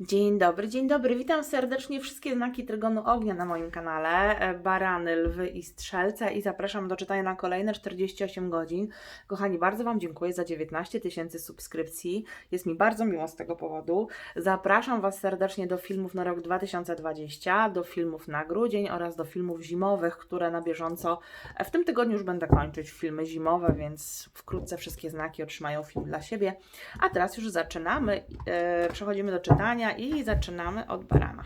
Dzień dobry, dzień dobry. Witam serdecznie wszystkie znaki Trygonu Ognia na moim kanale. e, Barany, Lwy i Strzelce i zapraszam do czytania na kolejne 48 godzin. Kochani, bardzo Wam dziękuję za 19 tysięcy subskrypcji. Jest mi bardzo miło z tego powodu. Zapraszam Was serdecznie do filmów na rok 2020, do filmów na grudzień oraz do filmów zimowych, które na bieżąco e, w tym tygodniu już będę kończyć filmy zimowe, więc wkrótce wszystkie znaki otrzymają film dla siebie. A teraz już zaczynamy. E, przechodzimy do czytania i zaczynamy od barana.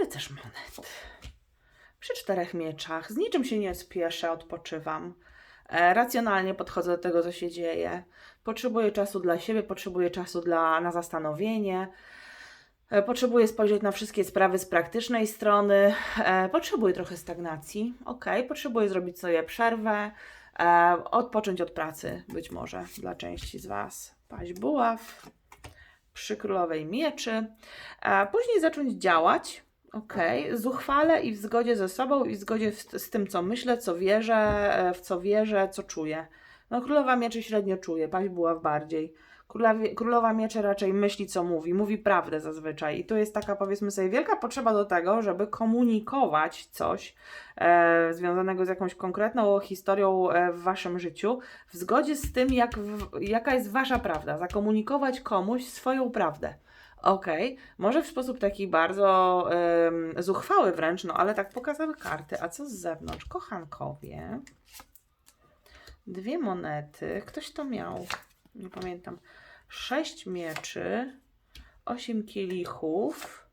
Rycerz monet. Przy czterech mieczach. Z niczym się nie spieszę, odpoczywam. E, racjonalnie podchodzę do tego, co się dzieje. Potrzebuję czasu dla siebie, potrzebuję czasu dla, na zastanowienie. E, Potrzebuję spojrzeć na wszystkie sprawy z praktycznej strony. E, Potrzebuję trochę stagnacji. Ok, potrzebuję zrobić sobie przerwę. E, odpocząć od pracy, być może dla części z Was. Paść buław przy królowej mieczy. E, później zacząć działać. Ok, zuchwale i w zgodzie ze sobą, i w zgodzie z, z tym, co myślę, co wierzę, e, w co wierzę, co czuję. No, królowa mieczy średnio czuje, paść buław bardziej. Królowie, królowa mieczy raczej myśli, co mówi, mówi prawdę zazwyczaj. I tu jest taka, powiedzmy sobie, wielka potrzeba do tego, żeby komunikować coś e, związanego z jakąś konkretną historią e, w waszym życiu, w zgodzie z tym, jak, w, jaka jest wasza prawda. Zakomunikować komuś swoją prawdę. Okej, może w sposób taki bardzo zuchwały wręcz, no ale tak pokazały karty. A co z zewnątrz? Kochankowie. Dwie monety. Ktoś to miał. Nie pamiętam. Sześć mieczy. Osiem kielichów.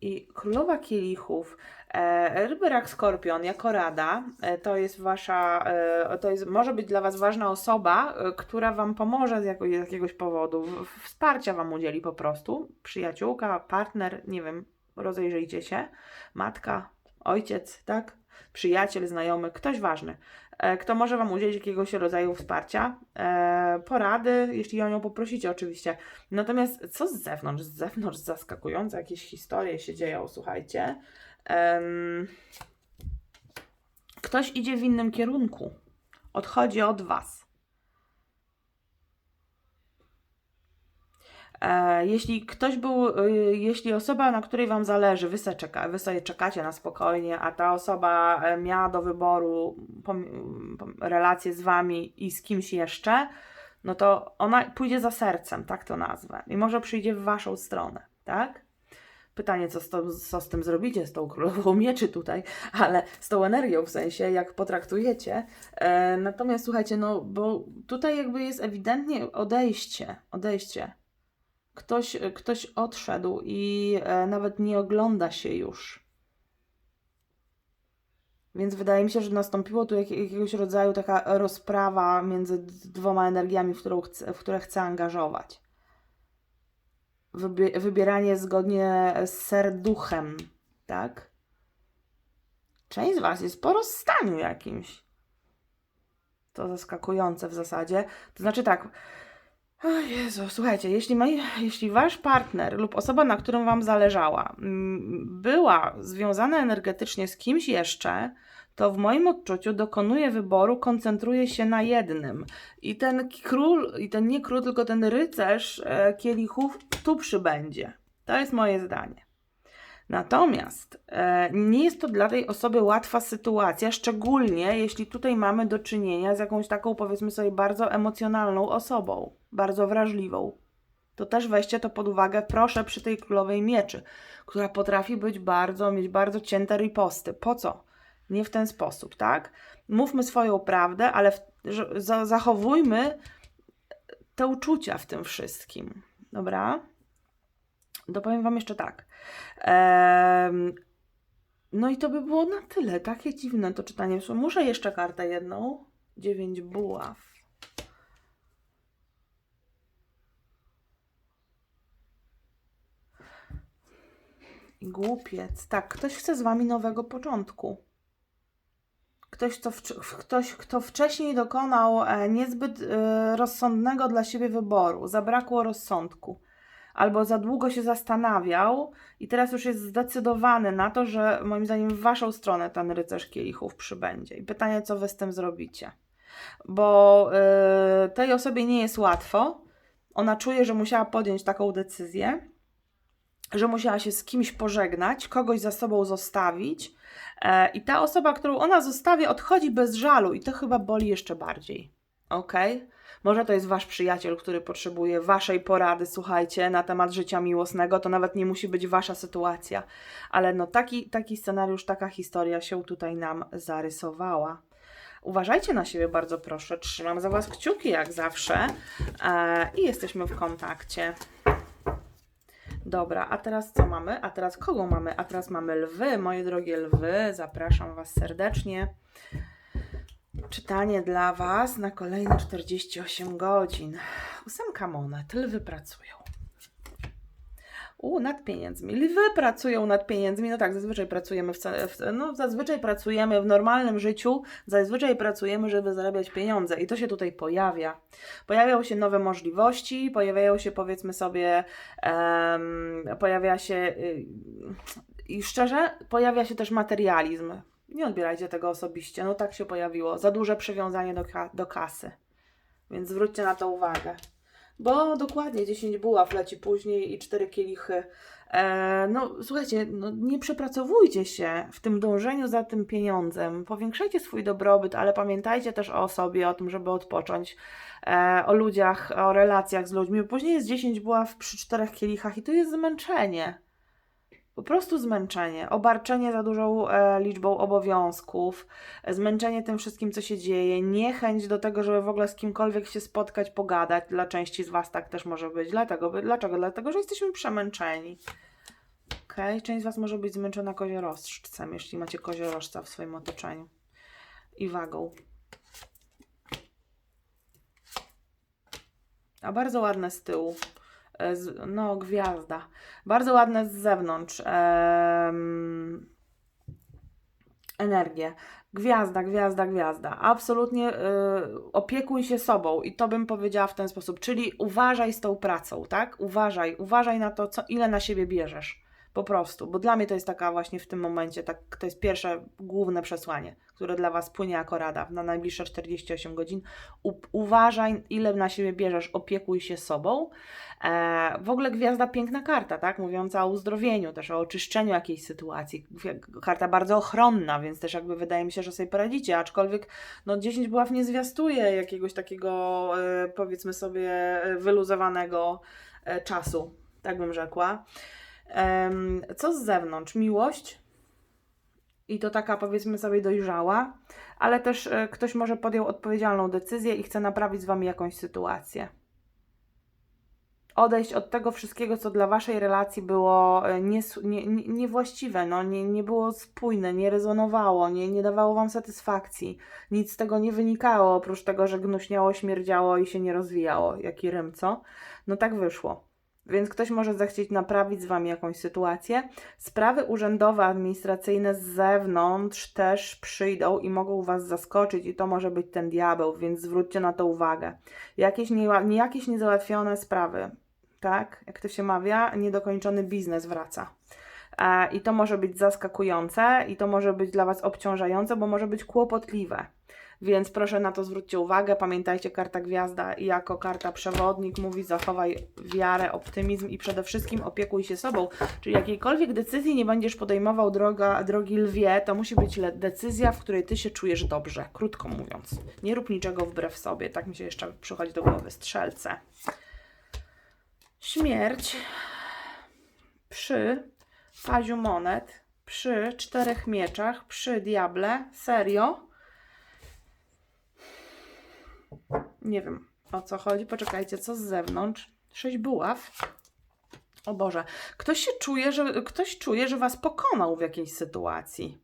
I królowa kielichów. E, ryby rak skorpion jako rada. E, to jest wasza. E, to jest, może być dla was ważna osoba, e, która wam pomoże z, jako, z jakiegoś powodu. W- Wsparcia wam udzieli po prostu. Przyjaciółka, partner, nie wiem, rozejrzyjcie się. Matka, ojciec, tak? Przyjaciel, znajomy, ktoś ważny kto może Wam udzielić jakiegoś rodzaju wsparcia, e, porady, jeśli o nią poprosicie oczywiście. Natomiast co z zewnątrz? Z zewnątrz zaskakujące jakieś historie się dzieją, słuchajcie. Ktoś idzie w innym kierunku, odchodzi od Was. Jeśli ktoś był, y, jeśli osoba, na której Wam zależy, wy sobie, czeka, wy sobie czekacie na spokojnie, a ta osoba e, miała do wyboru relacje z Wami i z kimś jeszcze, no to ona pójdzie za sercem, tak to nazwę. I może przyjdzie w Waszą stronę, tak? Pytanie, co z, to, co z tym zrobicie, z tą królową mieczy tutaj, ale z tą energią w sensie, jak potraktujecie. E, natomiast słuchajcie, no bo tutaj jakby jest ewidentnie odejście, odejście ktoś, ktoś odszedł i e, nawet nie ogląda się już. Więc wydaje mi się, że nastąpiło tu jak, jakiegoś rodzaju taka rozprawa między dwoma energiami, w, którą chce, w które chcę angażować. Wybie, wybieranie zgodnie z serduchem, tak? Część z Was jest po rozstaniu jakimś. To zaskakujące w zasadzie. To znaczy tak, o Jezu, słuchajcie, jeśli, ma, jeśli wasz partner lub osoba, na którą wam zależała, mm, była związana energetycznie z kimś jeszcze, to w moim odczuciu dokonuje wyboru, koncentruje się na jednym. I ten król, i ten nie król, tylko ten rycerz e, kielichów tu przybędzie. To jest moje zdanie. Natomiast e, nie jest to dla tej osoby łatwa sytuacja, szczególnie jeśli tutaj mamy do czynienia z jakąś taką, powiedzmy sobie, bardzo emocjonalną osobą, bardzo wrażliwą. To też weźcie to pod uwagę, proszę, przy tej królowej mieczy, która potrafi być bardzo, mieć bardzo cięte riposty. Po co? Nie w ten sposób, tak? Mówmy swoją prawdę, ale w, że, za, zachowujmy te uczucia w tym wszystkim. Dobra? Dopowiem Wam jeszcze tak. Em, no i to by było na tyle. Takie dziwne to czytanie. Muszę jeszcze kartę jedną. Dziewięć buław. Głupiec. Tak, ktoś chce z Wami nowego początku. Ktoś, kto, wcz- ktoś, kto wcześniej dokonał e, niezbyt e, rozsądnego dla siebie wyboru, zabrakło rozsądku, albo za długo się zastanawiał i teraz już jest zdecydowany na to, że moim zdaniem w waszą stronę ten rycerz kielichów przybędzie. I pytanie, co wy z tym zrobicie? bo y, tej osobie nie jest łatwo. Ona czuje, że musiała podjąć taką decyzję, że musiała się z kimś pożegnać, kogoś za sobą zostawić. E, I ta osoba, którą ona zostawia, odchodzi bez żalu, i to chyba boli jeszcze bardziej. Ok? Może to jest wasz przyjaciel, który potrzebuje waszej porady, słuchajcie, na temat życia miłosnego. To nawet nie musi być wasza sytuacja, ale no taki, taki scenariusz, taka historia się tutaj nam zarysowała. Uważajcie na siebie bardzo proszę. Trzymam za Was kciuki jak zawsze e, i jesteśmy w kontakcie. Dobra, a teraz co mamy? A teraz kogo mamy? A teraz mamy lwy, moje drogie lwy. Zapraszam Was serdecznie. Czytanie dla Was na kolejne 48 godzin. Ósemka monet. Lwy pracują. U, nad pieniędzmi. Lwy pracują nad pieniędzmi. No tak, zazwyczaj pracujemy w, w no, zazwyczaj pracujemy w normalnym życiu, zazwyczaj pracujemy, żeby zarabiać pieniądze i to się tutaj pojawia. Pojawiają się nowe możliwości, pojawiają się powiedzmy sobie, em, pojawia się y, i szczerze, pojawia się też materializm. Nie odbierajcie tego osobiście, no tak się pojawiło. Za duże przywiązanie do, do kasy. Więc zwróćcie na to uwagę. Bo dokładnie 10 buław leci później i 4 kielichy. E, no słuchajcie, no, nie przepracowujcie się w tym dążeniu za tym pieniądzem. Powiększajcie swój dobrobyt, ale pamiętajcie też o sobie, o tym, żeby odpocząć, e, o ludziach, o relacjach z ludźmi. Później jest 10 buław przy 4 kielichach i to jest zmęczenie. Po prostu zmęczenie, obarczenie za dużą e, liczbą obowiązków, e, zmęczenie tym wszystkim, co się dzieje, niechęć do tego, żeby w ogóle z kimkolwiek się spotkać, pogadać. Dla części z Was tak też może być. Dlatego, dlaczego? Dlatego, że jesteśmy przemęczeni. Okay? Część z Was może być zmęczona koziorożcem, jeśli macie koziorożca w swoim otoczeniu. I wagą. A bardzo ładne z tyłu. E, no, gwiazda. Bardzo ładne z zewnątrz. Em, energię. Gwiazda, gwiazda, gwiazda. Absolutnie y, opiekuj się sobą i to bym powiedziała w ten sposób. Czyli uważaj z tą pracą, tak? Uważaj, uważaj na to, co, ile na siebie bierzesz. Po prostu, bo dla mnie to jest taka właśnie w tym momencie, tak, to jest pierwsze główne przesłanie, które dla Was płynie jako rada na najbliższe 48 godzin. U, uważaj, ile na siebie bierzesz, opiekuj się sobą. E, w ogóle gwiazda piękna karta, tak? Mówiąca o uzdrowieniu, też o oczyszczeniu jakiejś sytuacji. Karta bardzo ochronna, więc też jakby wydaje mi się, że sobie poradzicie, aczkolwiek no 10 buław nie zwiastuje jakiegoś takiego e, powiedzmy sobie e, wyluzowanego e, czasu, tak bym rzekła. Co z zewnątrz? Miłość i to taka powiedzmy sobie dojrzała, ale też e, ktoś może podjął odpowiedzialną decyzję i chce naprawić z Wami jakąś sytuację odejść od tego wszystkiego, co dla waszej relacji było e, nies- nie, nie, niewłaściwe, no, nie, nie było spójne, nie rezonowało, nie, nie dawało wam satysfakcji. Nic z tego nie wynikało, oprócz tego, że gnuśniało, śmierdziało i się nie rozwijało. Jaki rym, co? No tak wyszło. Więc ktoś może zechcieć naprawić z wami jakąś sytuację. Sprawy urzędowe, administracyjne z zewnątrz też przyjdą i mogą was zaskoczyć, i to może być ten diabeł, więc zwróćcie na to uwagę. Jakieś, nie, jakieś niezałatwione sprawy, tak? Jak to się mawia, niedokończony biznes wraca. E, I to może być zaskakujące, i to może być dla Was obciążające, bo może być kłopotliwe. Więc proszę na to zwróćcie uwagę. Pamiętajcie, karta gwiazda jako karta przewodnik mówi zachowaj wiarę, optymizm i przede wszystkim opiekuj się sobą. Czyli jakiejkolwiek decyzji nie będziesz podejmował, droga, drogi lwie, to musi być decyzja, w której ty się czujesz dobrze, krótko mówiąc. Nie rób niczego wbrew sobie. Tak mi się jeszcze przychodzi do głowy. Strzelce. Śmierć przy paziu monet, przy czterech mieczach, przy diable. Serio? Nie wiem o co chodzi. Poczekajcie, co z zewnątrz? Sześć buław. O Boże, ktoś się czuje, że ktoś czuje, że was pokonał w jakiejś sytuacji.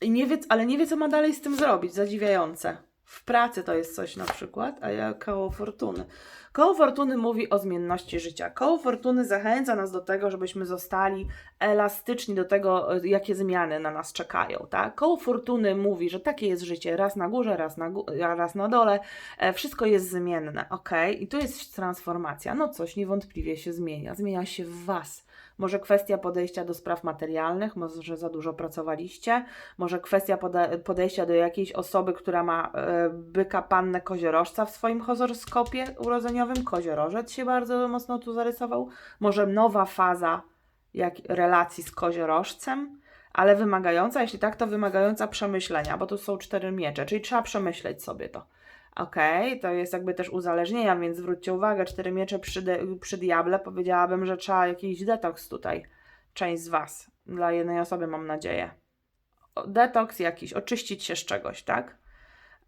I nie wie, ale nie wie, co ma dalej z tym zrobić. Zadziwiające. W pracy to jest coś na przykład, a ja koło fortuny. Koło fortuny mówi o zmienności życia. Koło fortuny zachęca nas do tego, żebyśmy zostali elastyczni do tego, jakie zmiany na nas czekają. Tak? Koło fortuny mówi, że takie jest życie, raz na górze, raz na, gó- raz na dole, e, wszystko jest zmienne. ok? I tu jest transformacja. No coś niewątpliwie się zmienia. Zmienia się w Was. Może kwestia podejścia do spraw materialnych, może za dużo pracowaliście, może kwestia pode- podejścia do jakiejś osoby, która ma e, byka pannę koziorożca w swoim horoskopie urodzeniowym. Koziorożec się bardzo mocno tu zarysował. Może nowa faza jak relacji z koziorożcem, ale wymagająca, jeśli tak, to wymagająca przemyślenia, bo tu są cztery miecze, czyli trzeba przemyśleć sobie to. Okej, to jest jakby też uzależnienia, więc zwróćcie uwagę, cztery miecze przy, przy diable, powiedziałabym, że trzeba jakiś detoks tutaj, część z Was, dla jednej osoby mam nadzieję. Detoks jakiś, oczyścić się z czegoś, tak?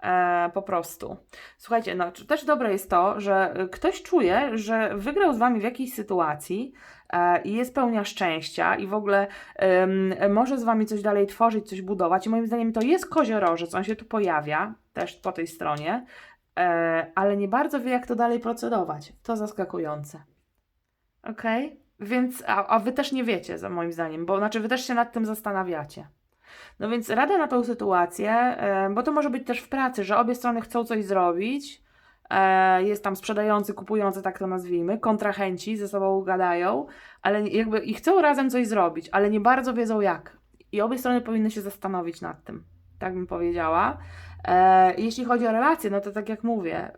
E, po prostu. Słuchajcie, no też dobre jest to, że y, ktoś czuje, że wygrał z Wami w jakiejś sytuacji e, i jest pełnia szczęścia i w ogóle em, może z Wami coś dalej tworzyć, coś budować i moim zdaniem to jest koziorożec, on się tu pojawia, też po tej stronie, e, ale nie bardzo wie, jak to dalej procedować. To zaskakujące. Okej? Więc, a, a Wy też nie wiecie, za moim zdaniem, bo znaczy Wy też się nad tym zastanawiacie. No więc rada na tą sytuację, bo to może być też w pracy, że obie strony chcą coś zrobić, e, jest tam sprzedający, kupujący, tak to nazwijmy, kontrahenci ze sobą gadają, ale jakby i chcą razem coś zrobić, ale nie bardzo wiedzą jak. I obie strony powinny się zastanowić nad tym, tak bym powiedziała. E, jeśli chodzi o relacje, no to tak jak mówię,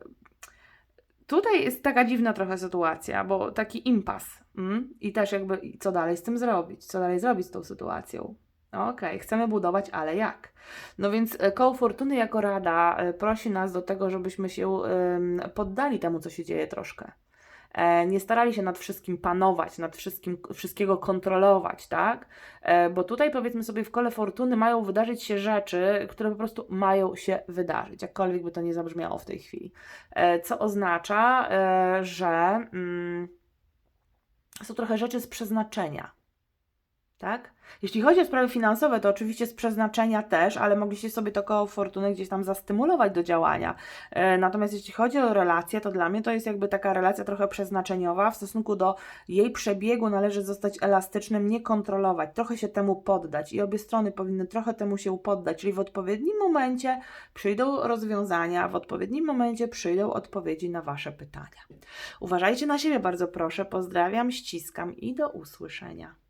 tutaj jest taka dziwna trochę sytuacja, bo taki impas. Mm? I też jakby, co dalej z tym zrobić? Co dalej zrobić z tą sytuacją? Okej, chcemy budować, ale jak? No więc e, koło fortuny jako rada e, prosi nas do tego, żebyśmy się poddali temu, co się dzieje troszkę. E, nie starali się nad wszystkim panować, nad wszystkim, wszystkiego kontrolować, tak? Bo tutaj powiedzmy sobie w kole fortuny mają wydarzyć się rzeczy, które po prostu mają się wydarzyć, jakkolwiek by to nie zabrzmiało w tej chwili. Co oznacza, że mm, są trochę rzeczy z przeznaczenia. Tak? Jeśli chodzi o sprawy finansowe, to oczywiście z przeznaczenia też, ale mogliście sobie to koło fortuny gdzieś tam zastymulować do działania. E, natomiast jeśli chodzi o relacje, to dla mnie to jest jakby taka relacja trochę przeznaczeniowa. W stosunku do jej przebiegu należy zostać elastycznym, nie kontrolować, trochę się temu poddać i obie strony powinny trochę temu się poddać, czyli w odpowiednim momencie przyjdą rozwiązania, w odpowiednim momencie przyjdą odpowiedzi na Wasze pytania. Uważajcie na siebie bardzo proszę, pozdrawiam, ściskam i do usłyszenia.